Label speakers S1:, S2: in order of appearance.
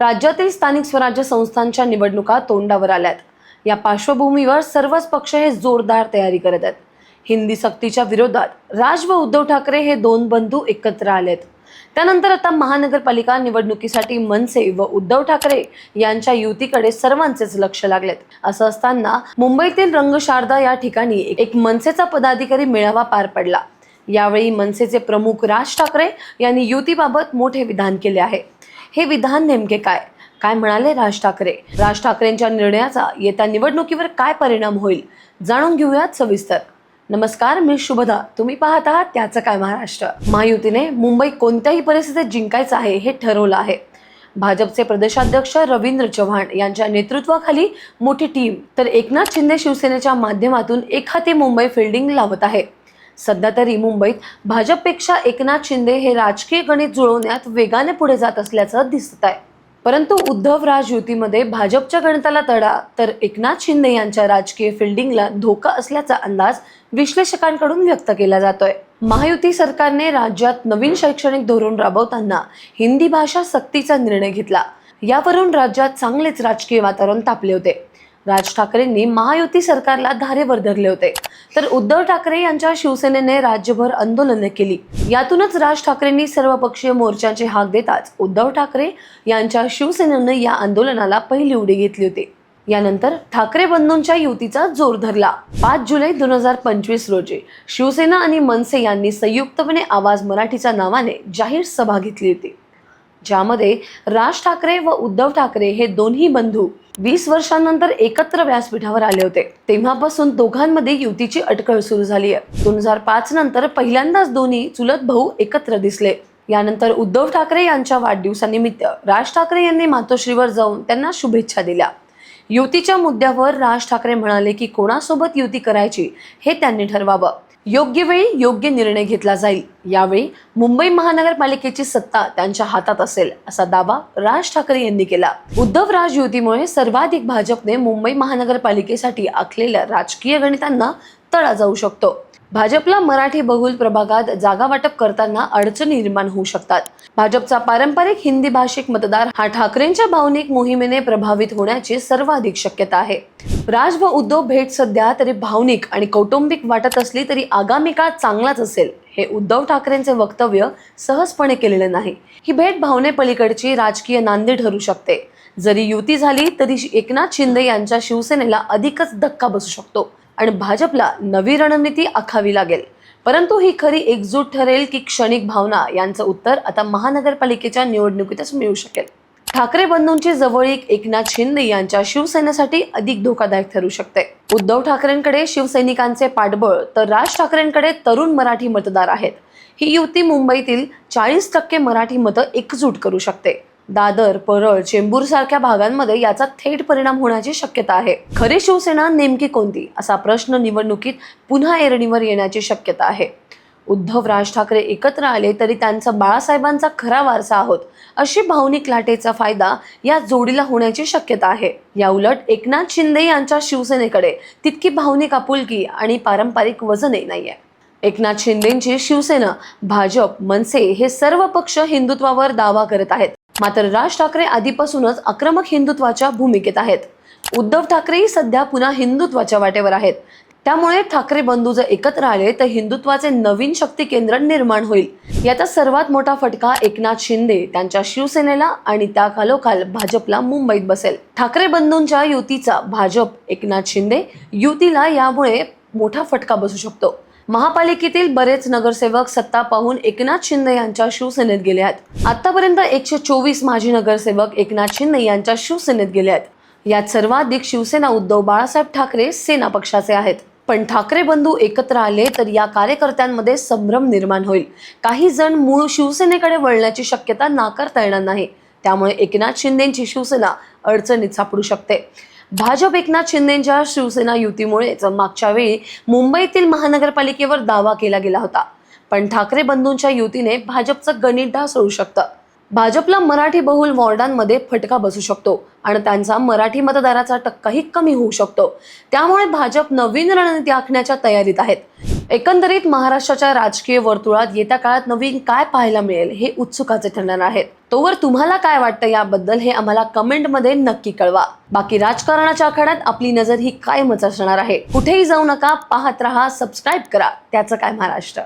S1: राज्यातील स्थानिक स्वराज्य संस्थांच्या निवडणुका तोंडावर आल्यात. या पार्श्वभूमीवर सर्वच पक्ष हे जोरदार तयारी करत आहेत. हिंदी सक्तीच्या विरोधात राज व उद्धव ठाकरे हे दोन बंधू एकत्र आलेत. त्यानंतर आता महानगरपालिका निवडणुकीसाठी मनसे व उद्धव ठाकरे यांच्या युतीकडे सर्वांचेच लक्ष लागलेत. असं असताना मुंबईतील रंगशारदा या ठिकाणी एक मनसेचा पदाधिकारी मेळावा पार पडला. यावेळी मनसेचे प्रमुख राज ठाकरे यांनी युतीबाबत मोठे विधान केले आहे. हे विधान नेमके काय? काय म्हणाले राज ठाकरे? राज ठाकरेंच्या निर्णयाचा येत्या निवडणुकीवर काय परिणाम होईल? जाणून घेऊयात सविस्तर. नमस्कार मी शुभदा. तुम्ही पाहत आहात त्याचं काय महाराष्ट्र. महायुतीने मुंबई कोणत्याही परिस्थितीत जिंकायचं आहे हे ठरवलं आहे. भाजपचे प्रदेशाध्यक्ष रवींद्र चव्हाण यांच्या नेतृत्वाखाली मोठी टीम तर एकनाथ शिंदे शिवसेनेच्या माध्यमातून एक हाती मुंबई फिल्डिंग लावत आहे. सध्या तरी मुंबईत भाजपपेक्षा एकनाथ शिंदे हे राजकीय गणित जुळवण्यात वेगाने पुढे जात असल्याचं दिसत आहे. परंतु उद्धव राज युतीमध्ये भाजपच्या गणिताला तडा तर एकनाथ शिंदे यांच्या राजकीय फिल्डिंगला धोका असल्याचा अंदाज विश्लेषकांकडून व्यक्त केला जातोय. महायुती सरकारने राज्यात नवीन शैक्षणिक धोरण राबवताना हिंदी भाषा सक्तीचा निर्णय घेतला. यावरून राज्यात चांगलेच राजकीय वातावरण तापले होते. राज ठाकरेंनी महायुती सरकारला धारेवर धरले होते. तर उद्धव ठाकरे यांच्या शिवसेनेने राज्यभर आंदोलने केली. यातूनच राज ठाकरेंनी सर्वपक्षीय मोर्चांचे हाक देताच उद्धव ठाकरे यांच्या शिवसेनेनं या आंदोलनाला पहिली उडी घेतली होती. यानंतर ठाकरे बंधूंच्या युतीचा जोर धरला. पाच जुलै दोन हजार पंचवीस रोजी शिवसेना आणि मनसे यांनी संयुक्तपणे आवाज मराठीच्या नावाने जाहीर सभा घेतली होती. ज्यामध्ये राज ठाकरे व उद्धव ठाकरे हे दोन्ही बंधू वीस वर्षांनंतर एकत्र व्यासपीठावर आले होते. तेव्हापासून दोघांमध्ये युतीची अटकळ सुरू झाली आहे दोन हजार पाच नंतर पहिल्यांदाच दोन्ही चुलत भाऊ एकत्र दिसले. यानंतर उद्धव ठाकरे यांच्या वाढदिवसानिमित्त राज ठाकरे यांनी मातोश्रीवर जाऊन त्यांना शुभेच्छा दिल्या. युतीच्या मुद्द्यावर राज ठाकरे म्हणाले की कोणासोबत युती करायची हे त्यांनी ठरवावं. योग्य वेळी योग्य निर्णय घेतला जाईल. यावेळी मुंबई महानगरपालिकेची सत्ता त्यांच्या हातात असेल असा दावा राज ठाकरे यांनी केला. उद्धव राज युतीमुळे सर्वाधिक भाजपने मुंबई महानगरपालिकेसाठी आखलेल्या राजकीय गणितांना तडा जाऊ शकतो. भाजपला मराठी बहुल प्रभागात जागा वाटप करताना अडचणी निर्माण होऊ शकतात. भाजपचा पारंपरिक हिंदी भाषिक मतदार हा ठाकरेंच्या भावनिक मोहिमेने प्रभावित होण्याची सर्वाधिक शक्यता आहे. राज व उद्धव भेट सध्या तरी भावनिक आणि कौटुंबिक वाटत असली तरी आगामी काळ चांगलाच असेल हे उद्धव ठाकरेंचे वक्तव्य सहजपणे केलेले नाही. ही भेट भावनेपलीकडची राजकीय नांदी ठरू शकते. जरी युती झाली तरी एकनाथ शिंदे यांच्या शिवसेनेला अधिकच धक्का बसू शकतो. आणि भाजपला नवी रणनीती आखावी लागेल. परंतु ही खरी एकजूट ठरेल की क्षणिक भावना यांचं उत्तर आता महानगरपालिकेच्या निवडणुकीतच मिळू शकेल. ठाकरे बंधूंची जवळीक एकनाथ शिंदे यांच्या शिवसेनेसाठी अधिक धोकादायक ठरू शकते. उद्धव ठाकरेंकडे शिवसैनिकांचे पाठबळ तर राज ठाकरेंकडे तरुण मराठी मतदार आहेत. ही युती मुंबईतील चाळीस टक्के मराठी मतं एकजूट करू शकते. दादर परळ चेंबूर सारख्या भागांमध्ये याचा थेट परिणाम होण्याची शक्यता आहे. खरी शिवसेना नेमकी कोणती? असा प्रश्न निवडणुकीत पुन्हा एरणीवर येण्याची शक्यता आहे. उद्धव राज ठाकरे एकत्र आले तरी त्यांचा बाळासाहेबांचा खरा वारसा आहोत अशी भावनिक लाटेचा फायदा या जोडीला होण्याची शक्यता आहे. या उलट एकनाथ शिंदे यांच्या शिवसेनेकडे तितकी भावनिक आपुलकी आणि पारंपरिक वजनही नाहीये. एकनाथ शिंदेची शिवसेना भाजप मनसे हे सर्व पक्ष हिंदुत्वावर दावा करत आहेत. मात्र राज ठाकरे आधीपासूनच आक्रमक हिंदुत्वाच्या भूमिकेत आहेत. उद्धव ठाकरेही सध्या पुन्हा हिंदुत्वाच्या वाटेवर आहेत. त्यामुळे ठाकरे बंधू जर एकत्र आले तर हिंदुत्वाचे नवीन शक्ती केंद्र निर्माण होईल. याचा सर्वात मोठा फटका एकनाथ शिंदे त्यांच्या शिवसेनेला आणि त्या खालोखाल भाजपला मुंबईत बसेल. ठाकरे बंधूंच्या युतीचा भाजप एकनाथ शिंदे युतीला यामुळे मोठा फटका बसू शकतो. महापालिकेतील बरेच नगरसेवक सत्ता पाहून एकनाथ शिंदे यांच्या शिवसेनेत गेले आहेत. आतापर्यंत एकशे चोवीस माजी नगरसेवक एकनाथ शिंदे यांच्या शिवसेनेत गेले आहेत. यात सर्वाधिक शिवसेना उद्धव बाळासाहेब ठाकरे सेना पक्षाचे आहेत. पण ठाकरे बंधू एकत्र आले तर या कार्यकर्त्यांमध्ये संभ्रम निर्माण होईल. काही जण मूळ शिवसेनेकडे वळण्याची शक्यता नाकारता येणार नाही. त्यामुळे एकनाथ शिंदेची शिवसेना अडचणीत सापडू शकते. भाजप एकनाथ शिंदेच्या शिवसेना युतीमुळेच मागच्या वेळी मुंबईतील महानगरपालिकेवर दावा केला गेला होता. पण ठाकरे बंधूंच्या युतीने भाजपचं गणित ढासळू शकतं. भाजपला मराठी बहुल वॉर्डांमध्ये फटका बसू शकतो आणि त्यांचा मराठी मतदाराचा टक्काही कमी होऊ शकतो. त्यामुळे भाजप नवीन रणनीती आखण्याच्या तयारीत आहेत. एकंदरीत महाराष्ट्राच्या राजकीय वर्तुळात येत्या काळात नवीन काय पाहायला मिळेल हे उत्सुकाचे ठरणार आहेत. तोवर तुम्हाला काय वाटतं याबद्दल हे आम्हाला कमेंटमध्ये नक्की कळवा. बाकी राजकारणाच्या आखाड्यात आपली नजर ही कायमच असणार आहे. कुठेही जाऊ नका पाहत रहा सबस्क्राईब करा. त्याचं काय महाराष्ट्र?